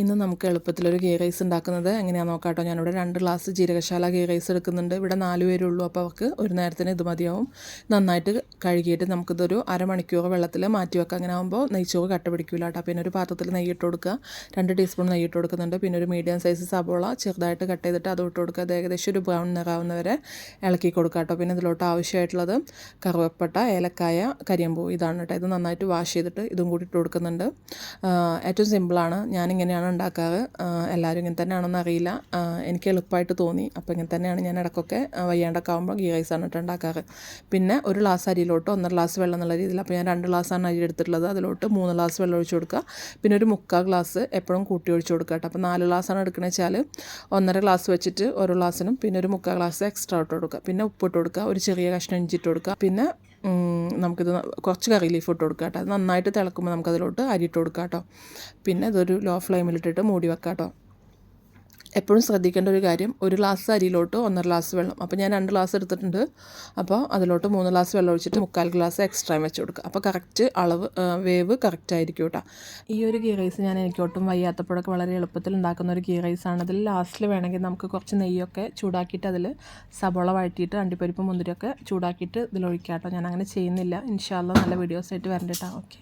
ഇന്ന് നമുക്ക് എളുപ്പത്തിലൊരു ഗീ റൈസ് ഉണ്ടാക്കുന്നത് എങ്ങനെയാണെന്ന് നോക്കാട്ടോ. കേട്ടോ ഞാനിവിടെ രണ്ട് ഗ്ലാസ് ജീരകശാല ഗീ റൈസ് എടുക്കുന്നുണ്ട്. ഇവിടെ നാല് ഉള്ളൂ അപ്പോൾ അവർക്ക് ഒരു നേരത്തിന് ഇത് മതിയാവും. നന്നായിട്ട് കഴുകിയിട്ട് നമുക്കിതൊരു അരമണിക്കൂർ വെള്ളത്തിൽ മാറ്റി വെക്കാം. അങ്ങനെ ആകുമ്പോൾ നെയ്ച്ചോറ് കട്ട പിടിക്കില്ല കേട്ടോ. പിന്നെ ഒരു പാത്രത്തിൽ നെയ്യ് ഇട്ട് കൊടുക്കുക. രണ്ട് ടീസ്പൂൺ നെയ്യ് ഇട്ട് കൊടുക്കുന്നുണ്ട്. പിന്നെ ഒരു മീഡിയം സൈസ് സബോള ചെറുതായിട്ട് കട്ട് ചെയ്തിട്ട് അത് ഇട്ട് കൊടുക്കുക. അത് ഏകദേശം ഒരു ബ്രൗൺ നിറാവുന്നവരെ ഇളക്കി കൊടുക്കുക കേട്ടോ. പിന്നെ ഇതിലോട്ട് ആവശ്യമായിട്ടുള്ളത് കറുവപ്പട്ട ഏലക്കായ കരിയമ്പൂ ഇതാണ് കേട്ടോ. ഇത് നന്നായിട്ട് വാഷ് ചെയ്തിട്ട് ഇതും കൂടി ഇട്ട് കൊടുക്കുന്നുണ്ട്. ഏറ്റവും സിമ്പിളാണ്. ഞാനിങ്ങനെയാണ് ഉണ്ടാക്കാറ്. എല്ലാവരും ഇങ്ങനെ തന്നെയാണെന്ന് അറിയില്ല. എനിക്ക് എളുപ്പമായിട്ട് തോന്നി. അപ്പോൾ ഇങ്ങനെ തന്നെയാണ് ഞാൻ ഇടയ്ക്കൊക്കെ വയ്യാണ്ടൊക്കെ ആകുമ്പോൾ ഗീ റൈസാണ് ഇട്ട് ഉണ്ടാക്കാറ്. പിന്നെ ഒരു ഗ്ലാസ് അരിയിലോട്ട് ഒന്നര ഗ്ലാസ് വെള്ളം എന്നുള്ള രീതിയിൽ അപ്പോൾ ഞാൻ രണ്ട് ഗ്ലാസ്സാണ് അരി എടുത്തിട്ടുള്ളത്. അതിലോട്ട് മൂന്ന് ഗ്ലാസ് വെള്ളം ഒഴിച്ച് കൊടുക്കുക. പിന്നെ ഒരു മുക്കാൽ ഗ്ലാസ് എപ്പോഴും കൂട്ടി ഒഴിച്ച് കൊടുക്കുക കേട്ടോ. അപ്പോൾ നാല് ഗ്ലാസ്സാണ് എടുക്കണമെന്ന് വെച്ചാൽ ഒന്നര ഗ്ലാസ് വെച്ചിട്ട് ഓരോ ഗ്ലാസ്സിനും പിന്നെ ഒരു മുക്കാൽ ഗ്ലാസ് എക്സ്ട്രാ ഇട്ട് കൊടുക്കുക. പിന്നെ ഉപ്പിട്ട് കൊടുക്കുക. ഒരു ചെറിയ കഷ്ണം ഇഞ്ചി ഇട്ട് കൊടുക്കുക. പിന്നെ നമുക്കിത് കുറച്ച് കറി ലീഫ് ഇട്ട് കൊടുക്കുക കേട്ടോ. അത് നന്നായിട്ട് തിളക്കുമ്പോൾ നമുക്കതിലോട്ട് അരി ഇട്ട് കൊടുക്കാം കേട്ടോ. പിന്നെ ഇതൊരു ലോ ഫ്ലെയിമിലിട്ടിട്ട് മൂടി വെക്കാം കേട്ടോ. എപ്പോഴും ശ്രദ്ധിക്കേണ്ട ഒരു കാര്യം ഒരു ഗ്ലാസ് അരിയിലോട്ട് ഒന്നര ഗ്ലാസ് വെള്ളം. അപ്പോൾ ഞാൻ രണ്ട് ഗ്ലാസ് എടുത്തിട്ടുണ്ട്. അപ്പോൾ അതിലോട്ട് മൂന്ന് ഗ്ലാസ് വെള്ളം ഒഴിച്ചിട്ട് മുക്കാൽ ഗ്ലാസ് എക്സ്ട്രാ വെച്ച് കൊടുക്കുക. അപ്പോൾ കറക്റ്റ് അളവ് വേവ് കറക്റ്റ് ആയിരിക്കും കേട്ടോ ഈ ഒരു ഗീ റൈസ് ഞാൻ എനിക്ക് ഒട്ടും വയ്യാത്തപ്പോഴൊക്കെ വളരെ എളുപ്പത്തിൽ ഉണ്ടാക്കുന്ന ഒരു ഗീ ആണ്. അതിൽ ലാസ്റ്റിൽ വേണമെങ്കിൽ നമുക്ക് കുറച്ച് നെയ്യൊക്കെ ചൂടാക്കിയിട്ട് അതിൽ സബോള വഴറ്റിയിട്ട് അണ്ടിപ്പരിപ്പ് മുന്തിരിയൊക്കെ ചൂടാക്കിയിട്ട് ഇതിലൊഴിക്കാം കേട്ടോ ഞാൻ അങ്ങനെ ചെയ്യുന്നില്ല. ഇൻഷാല്ല നല്ല വീഡിയോസ് ആയിട്ട് വരണ്ടിട്ടാണ് ഓക്കെ